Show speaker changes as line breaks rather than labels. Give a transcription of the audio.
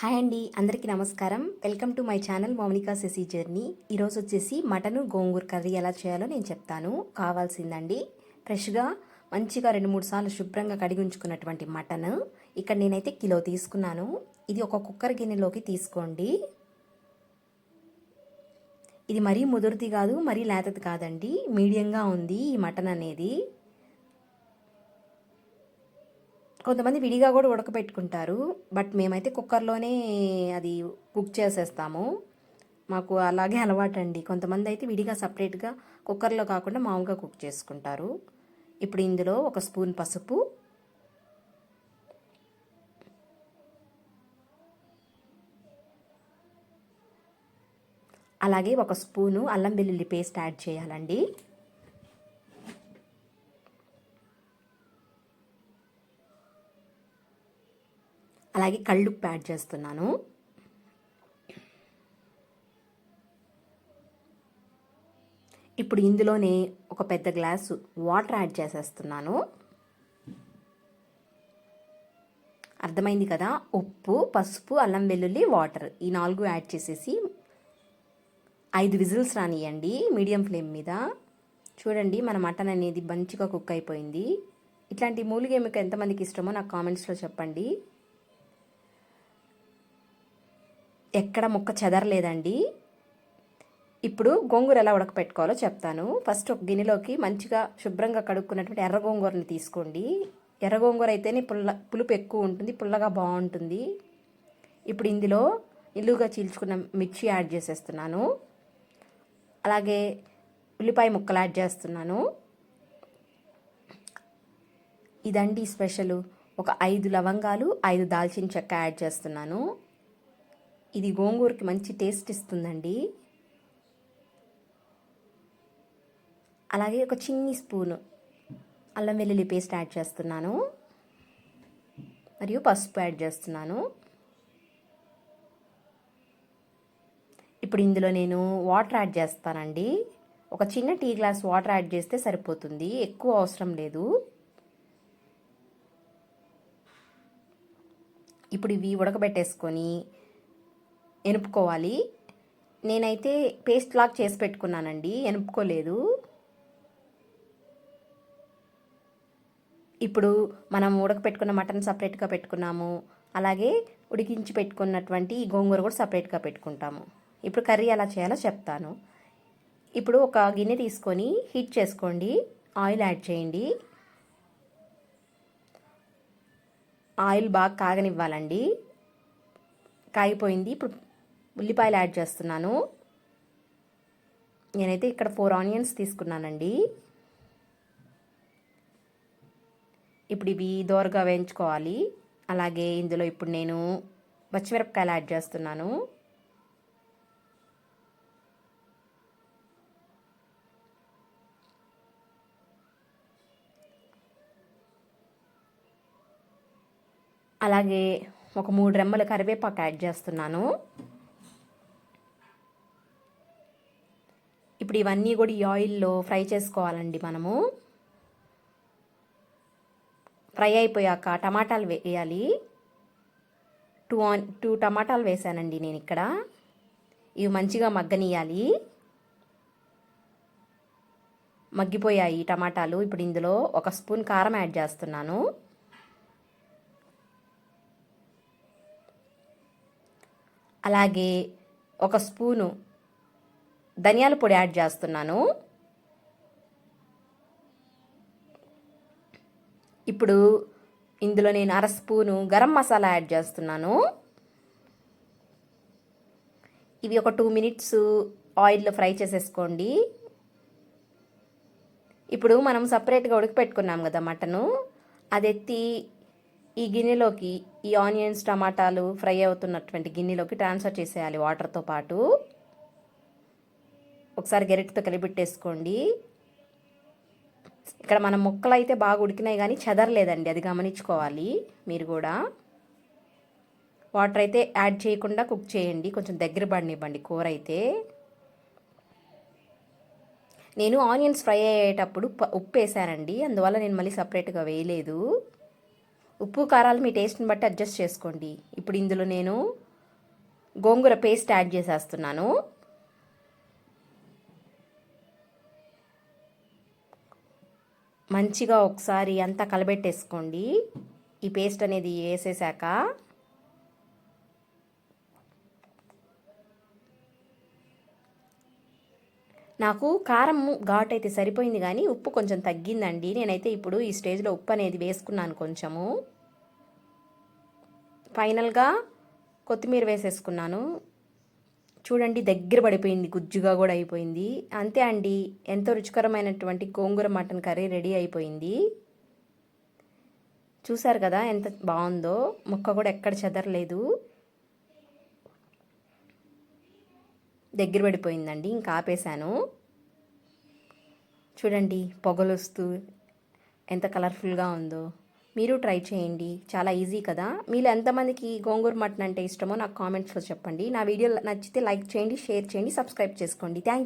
Hi అండి అందరికీ నమస్కారం. Welcome to my channel Mounika Sashi journey. ఈరోజు వచ్చేసి మటను గోంగూర కర్రీ ఎలా చేయాలో నేను చెప్తాను. కావాల్సిందండి ఫ్రెష్గా మంచిగా రెండు మూడు సార్లు శుభ్రంగా కడిగి ఉంచుకున్నటువంటి మటన్. ఇక్కడ నేనైతే కిలో తీసుకున్నాను. ఇది ఒక కుక్కర్ గిన్నెలోకి తీసుకోండి. ఇది మరీ ముదురుది కాదు మరీ లేతది కాదండి. మీడియంగా ఉంది ఈ మటన్ అనేది కొంతమంది విడిగా కూడా ఉడకబెట్టుకుంటారు బట్ మేమైతే కుక్కర్లోనే అది కుక్ చేసేస్తాము. మాకు అలాగే అలవాటు అండి కొంతమంది అయితే విడిగా సపరేట్గా కుక్కర్లో కాకుండా మామూలుగా కుక్ చేసుకుంటారు. ఇప్పుడు ఇందులో ఒక స్పూన్ పసుపు. అలాగే ఒక స్పూను అల్లం వెల్లుల్లి పేస్ట్ యాడ్ చేయాలండి. అలాగే కళ్ళుప్పు యాడ్ చేస్తున్నాను. ఇప్పుడు ఇందులోనే ఒక పెద్ద గ్లాసు వాటర్ యాడ్ చేసేస్తున్నాను. అర్థమైంది కదా? ఉప్పు పసుపు అల్లం వెల్లుల్లి వాటర్ ఈ నాలుగు యాడ్ చేసేసి ఐదు విజిల్స్ రానియండి మీడియం ఫ్లేమ్ మీద. చూడండి మన మటన్ అనేది మంచిగా కుక్ అయిపోయింది. ఇట్లాంటి మూలిగే మీకు ఎంతమందికి ఇష్టమో నాకు కామెంట్స్లో చెప్పండి. ఎక్కడ ముక్క చెదరలేదండి. ఇప్పుడు గోంగూర ఎలా ఉడకపెట్టుకోవాలో చెప్తాను. ఫస్ట్ ఒక గిన్నెలోకి మంచిగా శుభ్రంగా కడుక్కున్నటువంటి ఎర్ర గోంగూరని తీసుకోండి. ఎర్ర గోంగూర అయితేనే పుల్ల పులుపు ఎక్కువ ఉంటుంది పుల్లగా బాగుంటుంది. ఇప్పుడు ఇందులో ఇల్లుగా చీల్చుకున్న మిర్చి యాడ్ చేసేస్తున్నాను. అలాగే ఉల్లిపాయ ముక్కలు యాడ్ చేస్తున్నాను. ఇదండి స్పెషల్. ఒక ఐదు లవంగాలు ఐదు దాల్చిన చెక్క యాడ్ చేస్తున్నాను. ఇది గోంగూరకి మంచి టేస్ట్ ఇస్తుందండి. అలాగే ఒక చిన్ని స్పూను అల్లం వెల్లుల్లి పేస్ట్ యాడ్ చేస్తున్నాను. మరియు పసుపు యాడ్ చేస్తున్నాను. ఇప్పుడు ఇందులో నేను వాటర్ యాడ్ చేస్తానండి. ఒక చిన్న టీ గ్లాస్ వాటర్ యాడ్ చేస్తే సరిపోతుంది. ఎక్కువ అవసరం లేదు. ఇప్పుడు ఇవి ఉడకబెట్టేసుకొని ఎనుపుకోవాలి. నేనైతే పేస్ట్ లాగా చేసి పెట్టుకున్నానండి ఎనుపుకోలేదు. ఇప్పుడు మనం ఉడకపెట్టుకున్న మటన్ సపరేట్గా పెట్టుకున్నాము. అలాగే ఉడికించి పెట్టుకున్నటువంటి ఈ గోంగూర కూడా సపరేట్గా పెట్టుకుంటాము. ఇప్పుడు కర్రీ ఎలా చేయాలో చెప్తాను. ఇప్పుడు ఒక గిన్నె తీసుకొని హీట్ చేసుకోండి. ఆయిల్ యాడ్ చేయండి. ఆయిల్ బాగా కాగనివ్వాలండి. కాగిపోయింది. ఇప్పుడు ఉల్లిపాయలు యాడ్ చేస్తున్నాను. నేనైతే ఇక్కడ ఫోర్ ఆనియన్స్ తీసుకున్నానండి. ఇప్పుడు ఇవి దోరగా వేయించుకోవాలి. అలాగే ఇందులో ఇప్పుడు నేను పచ్చిమిరపకాయలు యాడ్ చేస్తున్నాను. అలాగే ఒక మూడు రెమ్మల కరివేపాకు యాడ్ చేస్తున్నాను. ఇప్పుడు ఇవన్నీ కూడా ఈ ఆయిల్లో ఫ్రై చేసుకోవాలండి మనము. ఫ్రై అయిపోయాక టమాటాలు వేయాలి. టూ ఆన్ టూ టమాటాలు వేసానండి నేను ఇక్కడ. ఇవి మంచిగా మగ్గనియాలి మగ్గిపోయాయి టమాటాలు. ఇప్పుడు ఇందులో ఒక స్పూన్ కారం యాడ్ చేస్తున్నాను. అలాగే ఒక స్పూను ధనియాల పొడి యాడ్ చేస్తున్నాను. ఇప్పుడు ఇందులో నేను అర స్పూను గరం మసాలా యాడ్ చేస్తున్నాను. ఇవి ఒక టూ మినిట్స్ ఆయిల్లో ఫ్రై చేసేసుకోండి. ఇప్పుడు మనం సపరేట్గా ఉడకపెట్టుకున్నాం కదా మటను. అది ఎత్తి ఈ గిన్నెలోకి ఈ ఆనియన్స్ టమాటాలు ఫ్రై అవుతున్నటువంటి గిన్నెలోకి ట్రాన్స్ఫర్ చేసేయాలి వాటర్తో పాటు. ఒకసారి గెరిటితో కలిపెట్టేసుకోండి. ఇక్కడ మన ముక్కలు అయితే బాగా ఉడికినాయి కానీ చెదరలేదండి అది గమనించుకోవాలి మీరు కూడా. వాటర్ అయితే యాడ్ చేయకుండా కుక్ చేయండి కొంచెం దగ్గర పడినివ్వండి కూర అయితే నేను ఆనియన్స్ ఫ్రై అయ్యేటప్పుడు ఉప్పు వేసానండి అందువల్ల నేను మళ్ళీ సపరేట్గా వేయలేదు. ఉప్పు కారాలు మీ టేస్ట్ని బట్టి అడ్జస్ట్ చేసుకోండి. ఇప్పుడు ఇందులో నేను గోంగూర పేస్ట్ యాడ్ చేసేస్తున్నాను. మంచిగా ఒకసారి అంతా కలబెట్టేసుకోండి. ఈ పేస్ట్ అనేది వేసేసాక నాకు కారం ఘాట్ అయితే సరిపోయింది కానీ ఉప్పు కొంచెం తగ్గిందండి. నేనైతే ఇప్పుడు ఈ స్టేజ్లో ఉప్పు అనేది వేసుకున్నాను కొంచెము. ఫైనల్గా కొత్తిమీర వేసేసుకున్నాను. చూడండి దగ్గర పడిపోయింది గుజ్జుగా కూడా అయిపోయింది. అంతే అండి ఎంతో రుచికరమైనటువంటి గోంగూర మటన్ కర్రీ రెడీ అయిపోయింది. చూసారు కదా ఎంత బాగుందో ముక్క కూడా ఎక్కడ చెదరలేదు. దగ్గర పడిపోయిందండి ఇంకా ఆపేశాను. చూడండి పొగలు వస్తూ ఎంత కలర్ఫుల్గా ఉందో. మీరు ట్రై చేయండి. చాలా ఈజీ కదా. మీరు ఎంతమందికి గోంగూర మటన్ అంటే ఇష్టమో నాకు కామెంట్స్లో చెప్పండి. నా వీడియో నచ్చితే లైక్ చేయండి షేర్ చేయండి సబ్స్క్రైబ్ చేసుకోండి. థ్యాంక్